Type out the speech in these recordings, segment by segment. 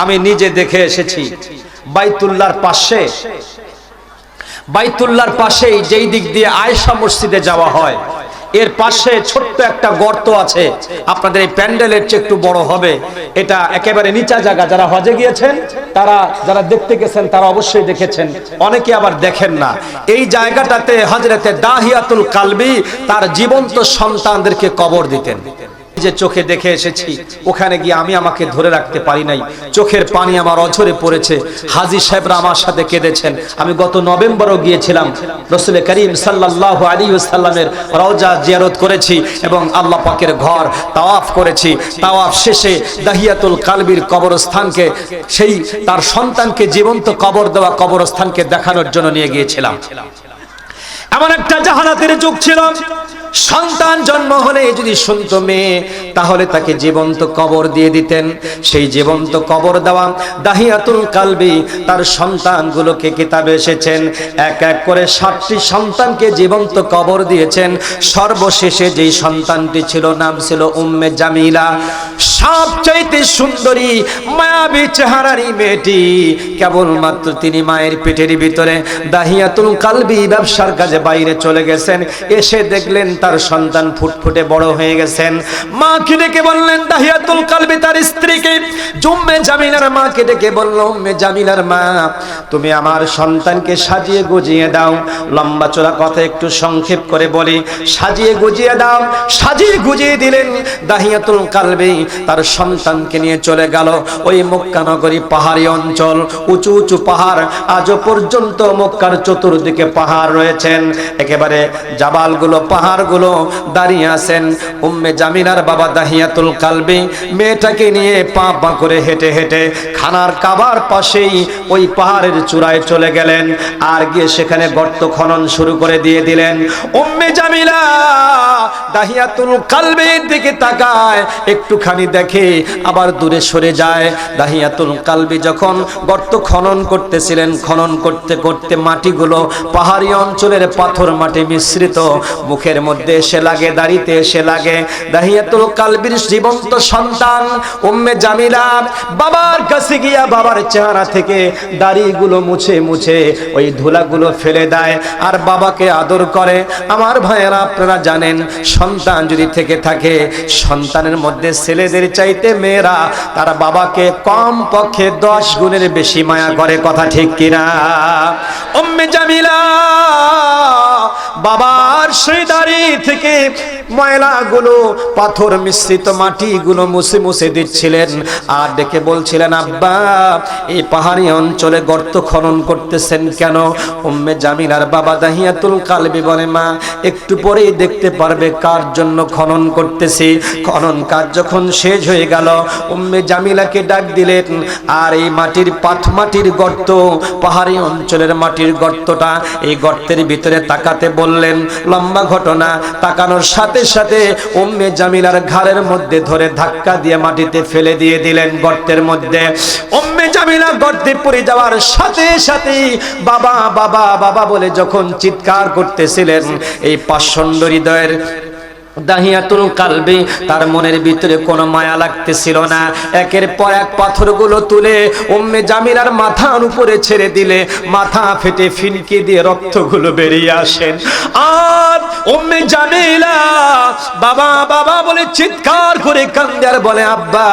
আমি নিজে দেখে এসেছি। বাইতুল্লাহর পাশে। বাইতুল্লাহর পাশেই যেই দিক দিয়ে আয়েশা মসজিদে যাওয়া হয়, এর পাশে ছোট্ট একটা গর্ত আছে। আপনাদের এই প্যান্ডেলের চেয়ে একটু বড় হবে। এটা একেবারে নিচা জায়গা। যারা হজে গিয়েছেন, তারা যারা দেখতে গেছেন, তারা অবশ্যই দেখেছেন। অনেকে আবার দেখেন না। এই জায়গাটাতে হজরতে দাহিয়াতুল কালবি তার জীবন্ত সন্তানদেরকে কবর দিতেন। যে চোখে দেখে এসেছি, ওখানে গিয়ে আমি আমাকে ধরে রাখতে পারি নাই। চোখের পানি আমার অঝরে পড়েছে। হাজি সাহেবরা আমার সাথে কেঁদেছেন। আমি গত নভেম্বরও গিয়েছিলাম। রসুল করিম সাল্লাহ আলী সাল্লামের রওজা জিয়ারত করেছি এবং আল্লাহ পাকের ঘর তাওয়াফ করেছি। তাওয়াফ শেষে দাহিয়াতুল কালবির কবরস্থানকে, সেই তার সন্তানকে জীবন্ত কবর দেওয়া কবরস্থানকে দেখানোর জন্য নিয়ে গিয়েছিলাম। এমন একটা জাহানাতের যুগ ছিল। সন্তান জন্ম হলে যদি শুনতো মেয়ে, তাহলে তাকে জীবন্ত কবর দিয়ে দিতেন। সেই জীবন্ত কবর দেওয়া দাহিয়াতুল কালবি, তার সন্তানগুলোকে কিতাবে এসেছেন। এক এক করে সাতটি সন্তানকে জীবন্ত কবর দিয়েছেন। সর্বশেষে যেই সন্তানটি ছিল, নাম ছিল উম্মে জামিলা। সবচাইতে সুন্দরী, মায়াবী চেহারারি মেয়েটি। কেবলমাত্র তিনি মায়ের পেটের ভিতরে দাহিয়াতুল কালবি ব্যবসার কাজে বাইরে চলে গেছেন। এসে দেখলেন তার সন্তান ফুটফুটে বড় হয়ে গেছেন। মাকে ডেকে বললেন দাহিয়াতুল কালবি তার স্ত্রীকে। জুম্মে জামিলার মাকে ডেকে বলল, উম্মে জামিলার মা, তুমি আমার সন্তানকে সাজিয়ে গুজিয়ে দাও। লম্বা চোরা কথা একটু সংক্ষেপ করে বলি, সাজিয়ে গুজিয়ে দাও। সাজিয়ে গুজিয়ে দিলেন দাহিয়াতুল কালবি তার সন্তানকে নিয়ে চলে গেল। ওই মক্কা নগরী পাহাড়ি অঞ্চল, উঁচু উঁচু পাহাড়, আজও পর্যন্ত মক্কার চতুর্দিকে পাহাড় রয়েছেন। একেবারে জাবালগুলো পাহাড়গুলো দাঁড়িয়ে আছেন। উম্মে জামিনার বাবা দাহিয়াতুল কালবি মেয়েটাকে নিয়ে পা পা করে হেঁটে হেঁটে খানার কাবার পাশেই ওই পাহাড়ের চূড়ায় চলে গেলেন। আর গিয়ে সেখানে গর্ত খনন শুরু করে দিয়ে দিলেন। উম্মে জামিলা! দাহিয়াতুল কালবির দিকে তাকায়, একটুখানি দেখে আবার দূরে সরে যায়। দাহিয়াতুল কালবি যখন গর্ত খনন করতেছিলেন, খনন করতে করতে মাটিগুলো পাহাড়ি অঞ্চলের পাথর মাটি মিশ্রিত, মুখের মধ্যে এসে লাগে, দাড়িতে এসে লাগে। দাহিয়াতুল কালবির জীবন্ত সন্তান উম্মে জামিলা বাবার কাছে গিয়া বাবার চেহারা থেকে দাড়িগুলো মুছে মুছে ওই ধুলাগুলো ফেলে দেয়। আর বাবাকে আদর করে। আমার ভাইয়েরা, আপনারা জানেন সন্তান যদি থেকে থাকে, সন্তানের মধ্যে ছেলেদের চাইতে মেয়েরা তার বাবাকে কম পক্ষে দশ গুণের বেশি মায়া করে, কথা ঠিক কিনা? জামিলা! বাবার সেই দাড়ি থেকে ময়লাগুলো, পাথর মিশ্রিত মাটিগুলো মুছে মুছে দিচ্ছিলেন। আর ডেকে বলছিলেন, আব্বা, এই পাহাড়ি অঞ্চলে গর্ত খনন করতেছেন কেন? উম্মে জামিলার বাবা দাহিয়াতুল কালবি বলে, মা, একটু পরেই দেখতে পারবে কার জন্য খনন করতেছি। খনন কাজ যখন শেষ হয়ে গেল, উম্মে জামিলাকে ডাক দিলেন, আর এই মাটির পাথ মাটির গর্ত, পাহাড়ি অঞ্চলের মাটির গর্তটা এই গর্তের ভিতরে তাকাতে বললেন লম্বা ঘটনা। তাকানোর সাথে সাথে উম্মে জামিলার ঘাড়ের মধ্যে ধরে ধাক্কা দিয়ে মাটিতে ফেলে দিয়ে দিলেন গর্তের মধ্যে। উম্মে জামিলা গর্তে পড়ে যাওয়ার সাথে সাথে বাবা বাবা বাবা বলে যখন চিৎকার করতেছিলেন, এই পাষণ্ড হৃদয়ের দাহিয়াতুল কালবি, তার মনের ভিতরে কোনো মায়া লাগতেছিল না। একের পর এক পাথরগুলো তুলে উম্মে জামিলার মাথার উপরে ছেড়ে দিলে, মাথা ফেটে ফিনকে দিয়ে রক্তগুলো বেরিয়ে আসেন আর উম্মে জামিলা বাবা বাবা বলে চিৎকার করে কান্দে আর বলে, আব্বা,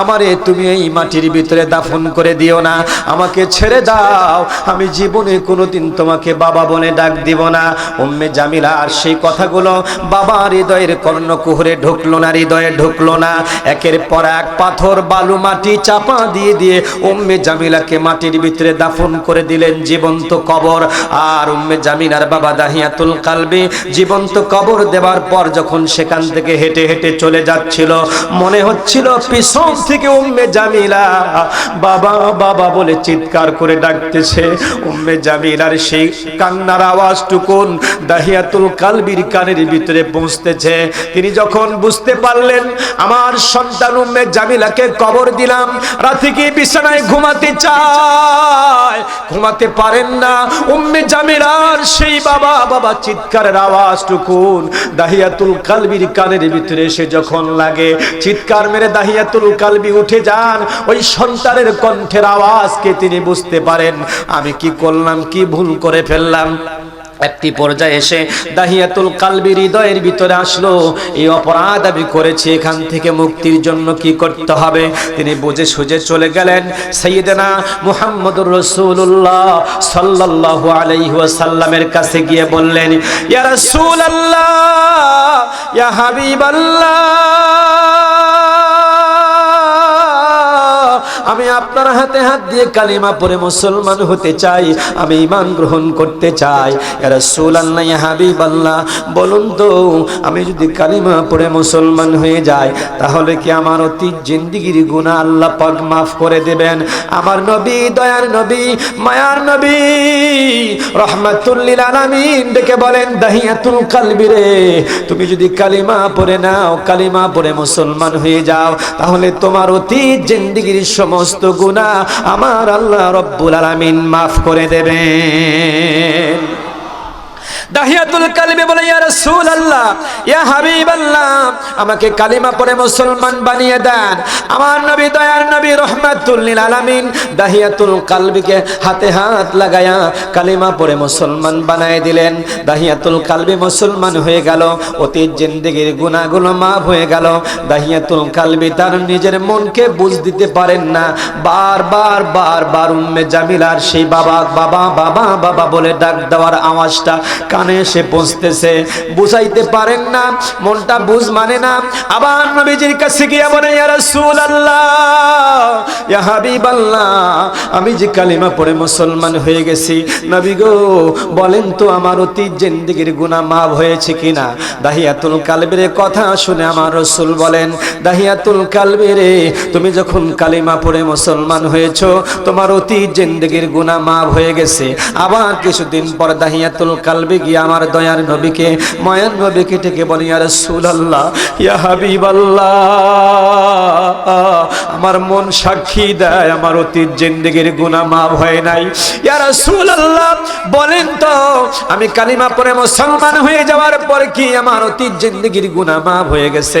আমারে তুমি এই মাটির ভিতরে দাফন করে দিও না, আমাকে ছেড়ে দাও। আমি জীবনে কোনোদিন তোমাকে বাবা বলে ডাক দিব না। উম্মে জামিলা আর সেই কথাগুলো বাবা হৃদয়ের কর্ণকুহরে ঢুকলো না, হৃদয়ে ঢুকলো না। একের পর এক পাথর, বালু, মাটি চাপা দিয়ে দিয়ে উম্মে জামিলাকে মাটির ভিতরে দাফন করে দিলেন জীবন্ত কবর। আর উম্মে জামিলার বাবা দাহিয়াতুল কালবি জীবন্ত কবর দেওয়ার পর যখন সেখান থেকে হেঁটে হেঁটে চলে যাচ্ছিল, মনে হচ্ছিল পিছন থেকে উম্মে জামিলা। বাবা বাবা বলে চিৎকার করে ডাকতেছে। উম্মে জামিলার সেই কান্নার আওয়াজটুকুন দাহিয়াতুল কালবির কানের ভিতরে পৌঁছে বুঝতেছে। তিনি যখন বুঝতে পারলেন, আমার সন্তান উম্মে জামিলাকে কবর দিলাম। রাতে কি বিছানায় ঘুমাতে চায়। ঘুমাতে পারেন না। উম্মে জামিলার সেই বাবা বাবা চিৎকারের আওয়াজটুকুন দাহিয়াতুল কালবির কানের ভিতরে এসে যখন লাগে, চিৎকার মেরে দাহিয়াতুল কালবি উঠে যান। ওই সন্তানের কণ্ঠের আওয়াজকে তিনি বুঝতে পারেন। আমি কি করলাম, কি ভুল করে ফেললাম? একটি পর্যায়ে এসে দাহিয়াতুল কালবি হৃদয়ের ভিতরে আসলো। এই অপরাধ আমি করেছি, এখান থেকে মুক্তির জন্য কি করতে হবে? তিনি বুঝে সুঝে চলে গেলেন সৈয়দনা মুহাম্মদুর রাসূলুল্লাহ সাল্লাল্লাহু আলাইহি ওয়াসাল্লামের কাছে গিয়ে বললেন, ইয়া রাসূলুল্লাহ, ইয়া হাবিবাল্লাহ আমি আপনার হাতে হাত দিয়ে কালিমা পরে মুসলমান হতে চাই, আমি ইমান গ্রহণ করতে চাই। এরা রাসূলুল্লাহ, ইয়া হাবিবাল্লাহ, বলুন তো, আমি যদি কালিমা পরে মুসলমান হয়ে যাই, তাহলে কি আমার অতীত জিন্দিগির গুনাহ আল্লাহ পাক মাফ করে দেবেন? আমার নবী, দয়ার নবী, মায়ার নবী, রহমাতুল লিল আলামিন ডেকে বলেন, দাহিয়াতুল কালবি রে, তুমি যদি কালিমা পড়ে নাও, কালিমা পড়ে মুসলমান হয়ে যাও, তাহলে তোমার অতীত জিন্দিগির সমস্ত গুনাহ আমার আল্লাহ রব্বুল আলামিন মাফ করে দেবেন। দাহিয়াতুল কালিমে বলে, ইয়া ইয়া আমাকে কালিমা পড়ে মুসলমান বানিয়ে দেন। আমার নবী দয়ার নবী রহমাতুল লিল আলামিন দাহিয়াতুল কালবিকে হাতে হাত লাগায়া কালিমা পড়ে মুসলমান বানায় দিলেন। দাহিয়াতুল কালবি মুসলমান হয়ে গেল, অতীত জিন্দেগির গুনাহগুলো মাফ হয়ে গেল। দাহিয়াতুল কালবি তার নিজের মনকে বুঝ দিতে পারেন না। বারবার বারবার উম্মে জামিলার সেই বাবা বাবা বাবা বাবা বলে ডাক দেওয়ার আওয়াজটা এসে পৌঁছতেছে বুঝাইতে পারেন না, মনটা বুঝ মানে না। আবার নবীজির কাছে গিয়ে বলে আমি যে কালিমা পড়ে মুসলমান হয়ে গেছি। নবী গো, বলেন তো আমার অতীত জিন্দেগির গুনাহ মাফ হয়েছে কিনা? দাহিয়াতুল কালবের কথা শুনে আমার রাসূল বলেন, দাহিয়াতুল কালবেরে, তুমি যখন কালিমা পড়ে মুসলমান হয়েছো, তোমার অতীত জিন্দেগির গুনাহ মাফ হয়ে গেছে। আবার কিছুদিন পর দাহিয়াতুল কালবে গিয়ে আমার দয়ার নবীকে, মায়ার নবীকে ডেকে বলি সুল আল্লাহ ইয়া হাবিবাল্লাহ, আমার মন সাক্ষী দেয়, আমার অতীত জিন্দগির গুনা মাফ হয় নাই। ইয়ারা সুল আল্লাহ বলেন তো, আমি কালিমা পড়ে মুসলমান হয়ে যাওয়ার পর কি আমার অতীত জিন্দগির গুনা মাফ হয়ে গেছে?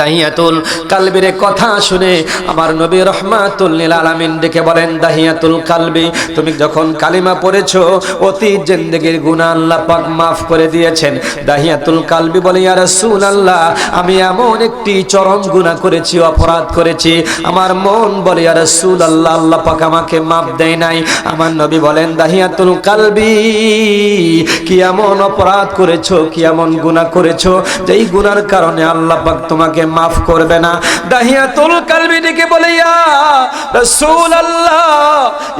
দাহিয়াতুল কালবির কথা শুনে আমার নবী রহমাতুল লিল আলামিন ডেকে বলেন, দাহিয়াতুল কালবি, তুমি যখন কালিমা পড়েছো অতীত জিন্দেগির গুনাহ আল্লাহ পাক মাফ করে দিয়েছেন। দাহিয়াতুল কালবি বলে, ইয়া রাসূলুল্লাহ, আমি এমন একটি চরম গুনাহ করেছি, অপরাধ করেছি। আমার মন বলে, ইয়া রাসূলুল্লাহ, আল্লাহ পাক আমাকে মাফ দেয় নাই। আমার নবী বলেন, দাহিয়াতুল কালবি, কি এমন অপরাধ করেছ, কি এমন গুনাহ করেছ, যেই গুনার কারণে আল্লাহ পাক তোমাকে মাফ করবে না। দাহিয়াতুল কালবি ডেকে বলে, ইয়া রাসূলুল্লাহ,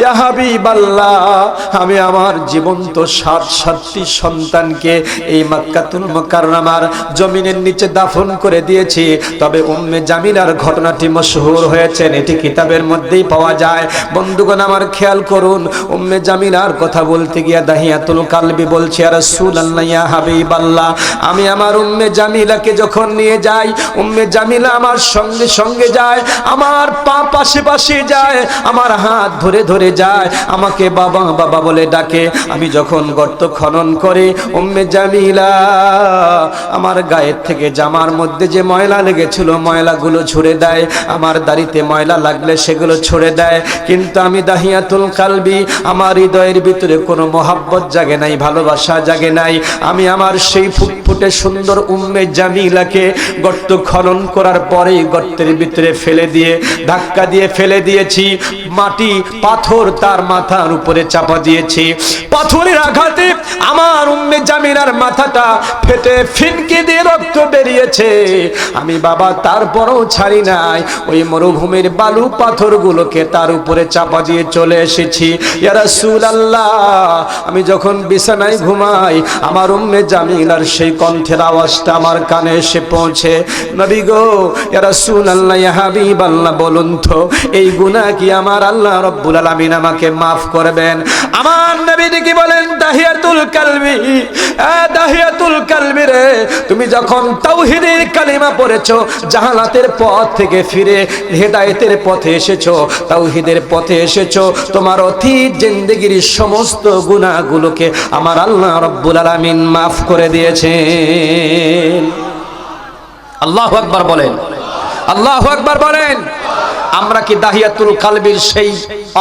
ইয়া আমি আমার জীবন্ত সাত সাতটি সন্তানকে এই মক্কাতুল মুকাররমার জমিনের নিচে দাফন করে দিয়েছি। তবে উম্মে জামিলার ঘটনাটি মশহুর হয়েছে, এটি কিতাবের মধ্যেই পাওয়া যায়। বন্ধুগণ, আমার খেয়াল করুন, উম্মে জামিলার কথা বলতে গিয়া দাহিয়াতুল কালবি বলছে আর রাসূলুল্লাহ, ইয়া হাবিবাল্লাহ, আমি আমার উম্মে জামিলাকে যখন নিয়ে যাই উম্মে জামিলা আমার সঙ্গে সঙ্গে যায়, আমার পা পাশে পাশে যায়, আমার হাত ধরে ধরে যায়, আমাকে বাবা বাবা বলে ডাকে। আমি যখন গর্ত খনন করে, উম্মে জামিলা, আমার গায়ের থেকে জামার মধ্যে যে ময়লা লেগেছিল, ময়লাগুলো ঝরে দেয়। আমার দাড়িতে ময়লা লাগলে সেগুলো ছড়ে দেয়। কিন্তু আমি দাহিয়াতুল কালবি, আমার হৃদয়ের ভিতরে কোনো মহাব্বত জাগে নাই, ভালোবাসা জাগে নাই। আমি আমার সেই ফুটফুটে সুন্দর উম্মে জামিলাকে গর্ত খনন করার পরেই গর্তের ভিতরে ফেলে দিয়ে, ধাক্কা দিয়ে ফেলে দিয়েছি। মাটি, পাথর তার মাথার উপরে চাপা দিয়েছি। পাথরের আঘাতে আমার উম্মে জামিনার মাথাটা ফেটে ফিনকে দিয়ে রক্ত বেরিয়েছে। আমি বাবা তারপরও ছাড়ি নাই। ওই মরুভূমির বালু পাথরগুলোকে তার উপরে চাপা দিয়ে চলে এসেছি। আমি যখন বিছানায় ঘুমাই, আমার উম্মে জামিলার সেই কণ্ঠের আওয়াজটা আমার কানে এসে পৌঁছে। নবী গো, ইয়া রাসূলুল্লাহ, ইয়া হাবিবাল্লাহ, বলুন তো, এই গুনাহ কি আমার আল্লাহ রব্বুল আলামিন আমাকে মাফ করবেন? আমার নবী কি বলেন, দাহিয়াতুল কালবি দাহিয়াতুল কালবি রে, তুমি যখন তাওহীদের কালিমা পড়েছো, জাহালাতের পথ থেকে ফিরে হেদায়েতের পথে এসেছ, তাওহীদের পথে এসেছ, তোমার অতীত জিন্দেগির সমস্ত গুনাহগুলোকে আমার আল্লাহ রব্বুল আলামিন মাফ করে দিয়েছেন। আল্লাহ আকবার বলেন। আল্লাহ আকবার বলেন। আমরা কি দাহিয়াতুল কালবির সেই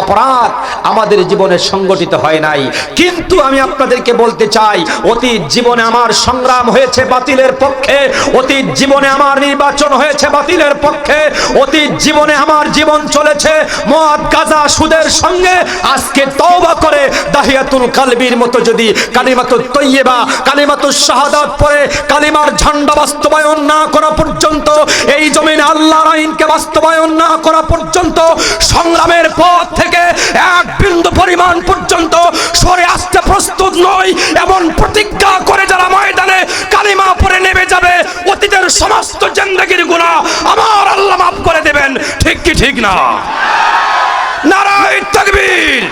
অপরাধ আমাদের জীবনে সংগঠিত হয় নাই? কিন্তু আমি আপনাদেরকে বলতে চাই, অতীত জীবনে আমার সংগ্রাম হয়েছে বাতিলের পক্ষে, অতীত জীবনে আমার নির্বাচন হয়েছে বাতিলের পক্ষে, অতীত জীবনে আমার জীবন চলেছে মদ, গাজা, সুদের সঙ্গে। আজকে তওবা করে দাহিয়াতুল কালবির মতো যদি কালিমাতুল তৈয়বা কালিমাতুল শাহাদাত পড়ে কালিমার ঝান্ডা বাস্তবায়ন না করা পর্যন্ত, এই জমিনে আল্লাহর আইনকে বাস্তবায়ন না করা পর্যন্ত সংগ্রামের পথ থেকে এক বিন্দু পরিমাণ পর্যন্ত সরে আসতে প্রস্তুত নয় এমন প্রতিজ্ঞা করে যারা ময়দানে কালিমা পরে নেমে যাবে, অতীতের সমস্ত জেন্দাগির গুণা আমার আল্লাহ মাফ করে দেবেন। ঠিক কি ঠিক না? নারায় তাকবীর।